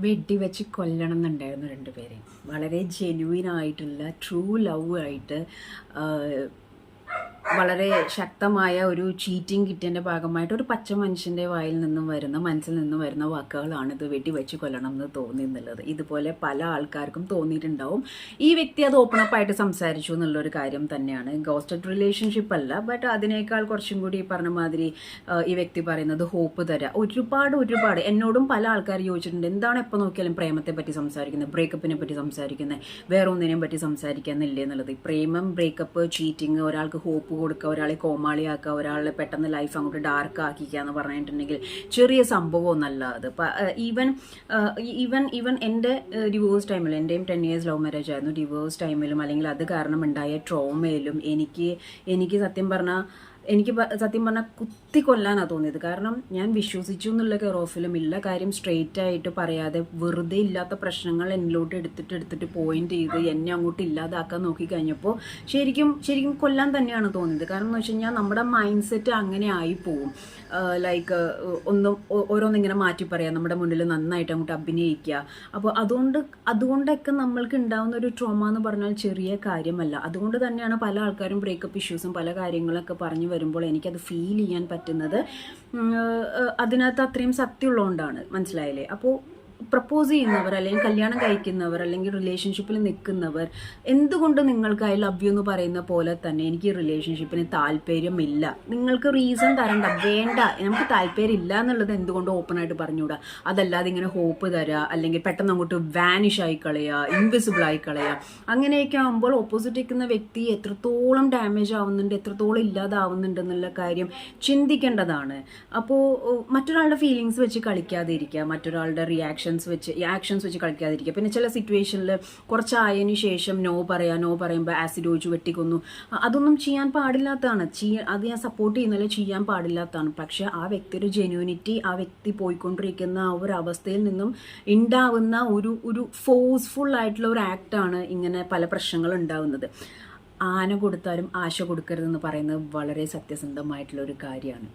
വെടിവെച്ച് കൊല്ലണം എന്നുണ്ടായിരുന്നു രണ്ടുപേരെയും. വളരെ ജെന്യൂൻ ആയിട്ടുള്ള ട്രൂ ലവ് ആയിട്ട് വളരെ ശക്തമായ ഒരു ചീറ്റിംഗ് കിറ്റിന്റെ ഭാഗമായിട്ട് ഒരു പച്ച മനുഷ്യന്റെ വായിൽ നിന്നും വരുന്ന മനസ്സിൽ നിന്നും വരുന്ന വാക്കുകളാണ് ഇത് വെടിവെച്ച് കൊല്ലണം എന്ന് തോന്നി എന്നുള്ളത്. ഇതുപോലെ പല ആൾക്കാർക്കും തോന്നിയിട്ടുണ്ടാവും. ഈ വ്യക്തി അത് ഓപ്പൺ അപ്പ് ആയിട്ട് സംസാരിച്ചു എന്നുള്ളൊരു കാര്യം തന്നെയാണ്. ഗോസ്റ്റഡ് റിലേഷൻഷിപ്പ് അല്ല ബട്ട് അതിനേക്കാൾ കുറച്ചും കൂടി ഈ പറഞ്ഞ മാതിരി ഈ വ്യക്തി പറയുന്നത് ഹോപ്പ് തരാം. ഒരുപാട് ഒരുപാട് എന്നോടും പല ആൾക്കാർ ചോദിച്ചിട്ടുണ്ട് എന്താണ് എപ്പോൾ നോക്കിയാലും പ്രേമത്തെ പറ്റി സംസാരിക്കുന്നത്? ബ്രേക്കപ്പിനെ പറ്റി സംസാരിക്കുന്നത്? വേറെ ഒന്നിനെ പറ്റി സംസാരിക്കാന്നില്ലേ എന്നുള്ളത്. പ്രേമം ബ്രേക്കപ്പ് ചീറ്റിങ് ഒരാൾക്ക് ഹോപ്പ് കൊടുക്കുക ഒരാളെ കോമാളിയാക്കുക ഒരാളെ പെട്ടെന്ന് ലൈഫ് അങ്ങോട്ട് ഡാർക്ക് ആക്കിക്കുക എന്ന് പറഞ്ഞിട്ടുണ്ടെങ്കിൽ ചെറിയ സംഭവമൊന്നല്ല അത്. ഈവൻ ഈവൻ ഈവൻ എന്റെ ഡിവോഴ്സ് ടൈമിൽ എന്റെയും ടെൻ ഇയേഴ്സ് ലവ് മാരേജ് ആയിരുന്നു. ഡിവോഴ്സ് ടൈമിലും അല്ലെങ്കിൽ അത് കാരണം ഉണ്ടായ ട്രോമയിലും എനിക്ക് എനിക്ക് സത്യം പറഞ്ഞാൽ എനിക്ക് സത്യം പറഞ്ഞാൽ കുത്തി കൊല്ലാനാണ് തോന്നിയത്. കാരണം ഞാൻ വിശ്വസിച്ചു എന്നുള്ള കെയർ ഓഫിലും ഇല്ല. കാര്യം സ്ട്രെയിറ്റ് ആയിട്ട് പറയാതെ വെറുതെ ഇല്ലാത്ത പ്രശ്നങ്ങൾ എന്നിലോട്ട് എടുത്തിട്ട് എടുത്തിട്ട് പോയിന്റ് ചെയ്ത് എന്നെ അങ്ങോട്ട് ഇല്ലാതാക്കാൻ നോക്കി കഴിഞ്ഞപ്പോൾ ശരിക്കും ശരിക്കും കൊല്ലാൻ തന്നെയാണ് തോന്നിയത്. കാരണം എന്ന് വെച്ച് നമ്മുടെ മൈൻഡ് സെറ്റ് അങ്ങനെ ആയി പോവും. ലൈക്ക് ഒന്നും ഓരോന്നിങ്ങനെ മാറ്റി പറയാം. നമ്മുടെ മുന്നിൽ നന്നായിട്ട് അങ്ങോട്ട് അഭിനയിക്കുക അപ്പോൾ അതുകൊണ്ട് അതുകൊണ്ടൊക്കെ നമ്മൾക്ക് ഉണ്ടാകുന്ന ഒരു ട്രോമ എന്ന് പറഞ്ഞാൽ ചെറിയ കാര്യമല്ല. അതുകൊണ്ട് തന്നെയാണ് പല ആൾക്കാരും ബ്രേക്കപ്പ് ഇഷ്യൂസും പല കാര്യങ്ങളൊക്കെ പറഞ്ഞു വരുമ്പോൾ എനിക്കത് ഫീൽ ചെയ്യാൻ പറ്റുന്നത് അതിനകത്ത് അത്രയും സത്യമുള്ളതുകൊണ്ടാണ്. മനസ്സിലായില്ലേ? അപ്പോൾ പ്രപ്പോസ് ചെയ്യുന്നവർ അല്ലെങ്കിൽ കല്യാണം കഴിക്കുന്നവർ അല്ലെങ്കിൽ റിലേഷൻഷിപ്പിൽ നിൽക്കുന്നവർ എന്തുകൊണ്ട് നിങ്ങൾക്ക് ഐ ലവ് യു എന്ന് പറയുന്ന പോലെ തന്നെ എനിക്ക് റിലേഷൻഷിപ്പിന് താല്പര്യമില്ല? നിങ്ങൾക്ക് റീസൺ തരണ്ട വേണ്ട. നമുക്ക് താല്പര്യം ഇല്ല എന്നുള്ളത് എന്തുകൊണ്ട് ഓപ്പൺ ആയിട്ട് പറഞ്ഞുകൂടാ? അതല്ലാതെ ഇങ്ങനെ ഹോപ്പ് തരാ അല്ലെങ്കിൽ പെട്ടെന്ന് അങ്ങോട്ട് വാനിഷ് ആയി കളയാ ഇൻവിസിബിൾ ആയി കളയാ. അങ്ങനെയൊക്കെ ആകുമ്പോൾ ഓപ്പോസിറ്റ് നിൽക്കുന്ന വ്യക്തി എത്രത്തോളം ഡാമേജ് ആവുന്നുണ്ട് എത്രത്തോളം ഇല്ലാതാവുന്നുണ്ട് എന്നുള്ള കാര്യം ചിന്തിക്കേണ്ടതാണ്. അപ്പോൾ മറ്റൊരാളുടെ ഫീലിങ്സ് വെച്ച് കളിക്കാതെ ഇരിക്കുക മറ്റൊരാളുടെ റിയാക്ഷൻസ് വെച്ച് ഈ ആക്ഷൻസ് വെച്ച് കളിക്കാതിരിക്കുക. പിന്നെ ചില സിറ്റുവേഷനിൽ കുറച്ചായതിനു ശേഷം നോ പറയാ നോ പറയുമ്പോൾ ആസിഡ് ഒഴിച്ച് വെട്ടിക്കൊന്നു. അതൊന്നും ചെയ്യാൻ പാടില്ലാത്തതാണ്. ചെയ്യാൻ അത് ഞാൻ സപ്പോർട്ട് ചെയ്യുന്നില്ല ചെയ്യാൻ പാടില്ലാത്തതാണ്. പക്ഷേ ആ വ്യക്തിയുടെ ജെന്യൂനിറ്റി ആ വ്യക്തി പോയിക്കൊണ്ടിരിക്കുന്ന ആ ഒരു അവസ്ഥയിൽ നിന്നും ഉണ്ടാവുന്ന ഒരു ഒരു ഫോഴ്സ്ഫുൾ ആയിട്ടുള്ള ഒരു ആക്ടാണ് ഇങ്ങനെ പല പ്രശ്നങ്ങൾ ഉണ്ടാവുന്നത്. ആന കൊടുത്താലും ആശ കൊടുക്കരുതെന്ന് പറയുന്നത് വളരെ സത്യസന്ധമായിട്ടുള്ള ഒരു കാര്യമാണ്.